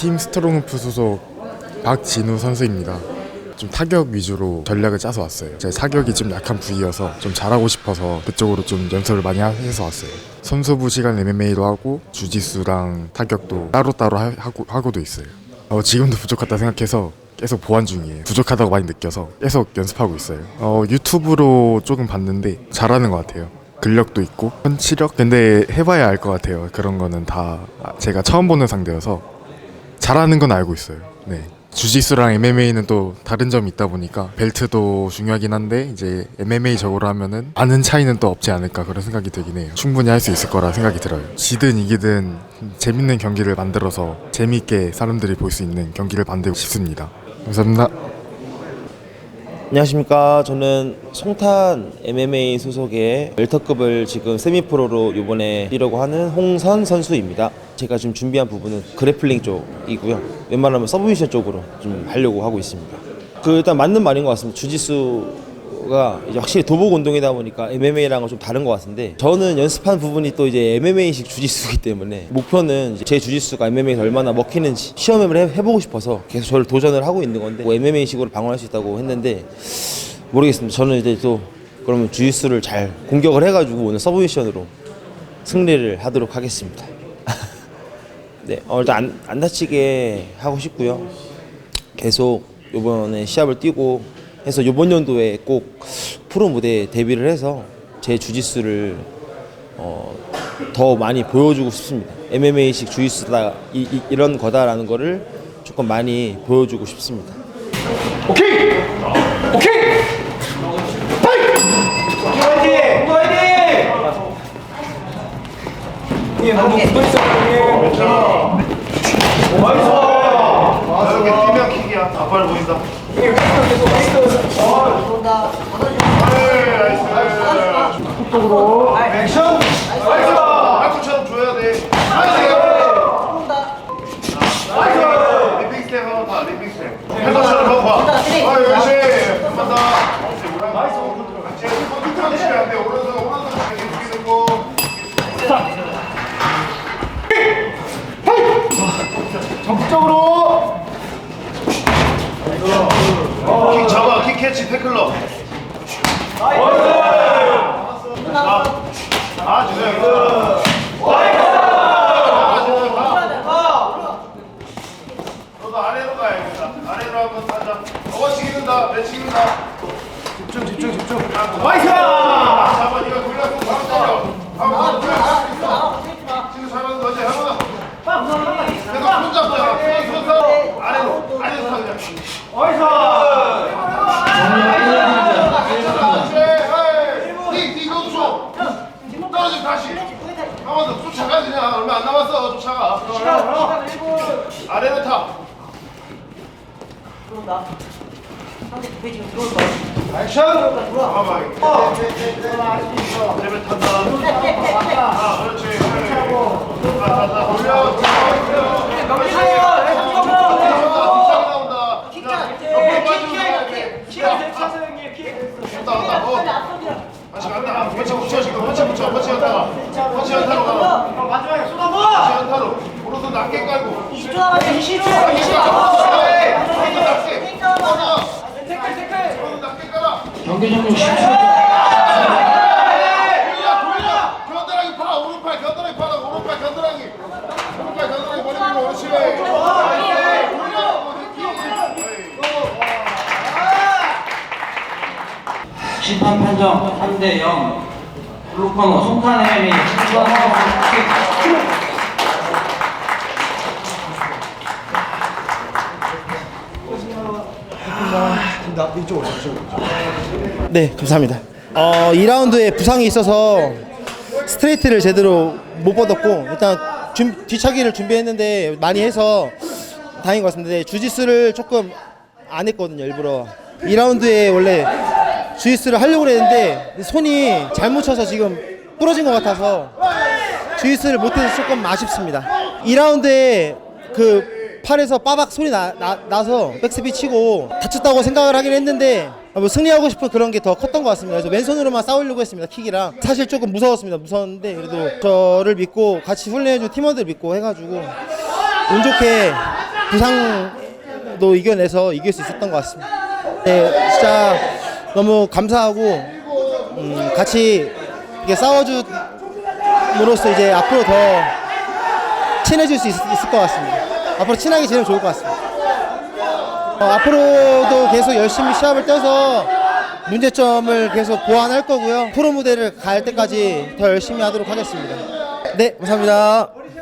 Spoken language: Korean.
팀 스트롱프 소속 박진우 선수입니다. 좀 타격 위주로 전략을 짜서 왔어요. 제 사격이 좀 약한 부위여서 좀 잘하고 싶어서 그쪽으로 좀 연습을 많이 하- 해서 왔어요. 선수부 시간 MMA도 하고 주짓수랑 타격도 따로따로 하, 하고, 하고도 있어요. 어, 지금도 부족하다 생각해서 계속 보완 중이에요. 부족하다고 많이 느껴서 계속 연습하고 있어요. 어, 유튜브로 조금 봤는데 잘하는 것 같아요. 근력도 있고 펀치력 근데 해봐야 알 것 같아요. 그런 거는 다 제가 처음 보는 상대여서 잘하는 건 알고 있어요. 네. 주짓수랑 MMA는 또 다른 점이 있다 보니까 벨트도 중요하긴 한데 이제 MMA적으로 하면은 많은 차이는 또 없지 않을까 그런 생각이 들긴 해요. 충분히 할 수 있을 거라 생각이 들어요. 지든 이기든 재밌는 경기를 만들어서 재밌게 사람들이 볼 수 있는 경기를 만들고 싶습니다. 감사합니다. 안녕하십니까. 저는 송탄 MMA 소속의 웰터급을 지금 세미프로로 이번에 뛰려고 하는 홍선 선수입니다. 제가 지금 준비한 부분은 그래플링 쪽이고요. 웬만하면 서브미션 쪽으로 좀 하려고 하고 있습니다. 그 일단 맞는 말인 것 같습니다. 주짓수가 확실히 도복 운동이다 보니까 MMA랑은 좀 다른 것 같은데 저는 연습한 부분이 또 이제 MMA식 주짓수이기 때문에 목표는 제 주짓수가 MMA에서 얼마나 먹히는지 시험을 해, 해보고 싶어서 계속 저를 도전을 하고 있는 건데 뭐 MMA식으로 방어할 수 있다고 했는데 모르겠습니다. 저는 이제 또 그러면 주짓수를 잘 공격을 해가지고 오늘 서브미션으로 승리를 하도록 하겠습니다. 네, 어, 일단 안, 안 다치게 하고 싶고요. 계속 이번에 시합을 뛰고 해서 이번 연도에 꼭 프로 무대에 데뷔를 해서 제 주짓수를 어, 더 많이 보여주고 싶습니다. MMA식 주짓수다 이, 이, 이런 거다라는 거를 조금 많이 보여주고 싶습니다. 오케이! 오케이! 화이팅! 화이팅! 예, 너무 붙어 있어, 형님. 나이스! 아, 저기 뛰면 킥이야. 앞발 보인다. 형님, 계속, 계속. 아, 네, 나이스. 액션. 나이스. 박수처럼 줘야 돼. 나이스. 리빙 스텝 한번 봐. 리빙 스텝. 패더처럼 한번 봐. 아, 역시. 한번 더. 나이스. 같이 컨트롤 치면 안 돼. 오른손 오른손 잘 움직이는 거. 적극적으로. 킥 잡아. 킥 캐치 태클러. 아, 주세요. 너도 아래로 가야겠다. 아래로 한번 타자. 어, 치긴다. 내 치긴다. 집중, 집중, 집중. 나이스! 잡아, 네가 골라서 바로 때려. 한번 돌려. 지금 잘하는 거지, 한번. 내가 손 잡자. 손 잡자. 아래로, 아래로 타 그냥. 떨어지 다시 한번 더 쫓아가 그냥 얼마 안 남았어 쫓아가 아래로 타. 액션! 봐봐 레벨 탄다. 아 그렇지 타타타 돌려. 넘기세요. 뒷장 나온다. 옆으로 빠지고 가야 돼. 형님, 킥. 간다 간다 어 다시 간다펀치 붙여 지금펀치 붙여펀치 연타가펀치 연타로 가. 마지막에 쏟아부!펀치 연타로 오른손 낮게 깔고 20초 남았어요. 20초. 태클, 태클. 낮게 깔아 경기 종료 10초 돌려 돌려 겨드랑이 파 오른팔 겨드랑이 파라 오른팔 겨드랑이 오른팔 겨드랑이 그렇지 돌려 심판 판정 3대 0 블루코너 송탄 MMA 신선하고 네, 감사합니다. 어, 2라운드에 부상이 있어서 스트레이트를 제대로 못 뻗었고 일단 준- 뒤차기를 준비했는데 많이 해서 다행인 것 같습니다. 네, 주짓수를 조금 안 했거든요, 일부러. 2라운드에 원래 주짓수를 하려고 그랬는데 손이 잘못 쳐서 지금 부러진 것 같아서 주짓수를 못해서 조금 아쉽습니다. 2라운드에 그 팔에서 빠박 소리 나, 나, 서 백스비 치고 다쳤다고 생각을 하긴 했는데 아, 뭐 승리하고 싶은 그런 게 더 컸던 것 같습니다. 그래서 왼손으로만 싸우려고 했습니다. 킥이랑 사실 조금 무서웠습니다. 무서웠는데 그래도 저를 믿고 같이 훈련해준 팀원들 믿고 해가지고 운 좋게 부상도 이겨내서 이길 수 있었던 것 같습니다. 네, 진짜 너무 감사하고 음, 같이 이게 싸워줌으로써 이제 앞으로 더 친해질 수 있, 을것 같습니다. 앞으로 친하게 지내면 좋을 것 같습니다. 어, 앞으로도 계속 열심히 시합을 떠서 문제점을 계속 보완할 거고요. 프로 무대를 갈 때까지 더 열심히 하도록 하겠습니다. 네, 감사합니다.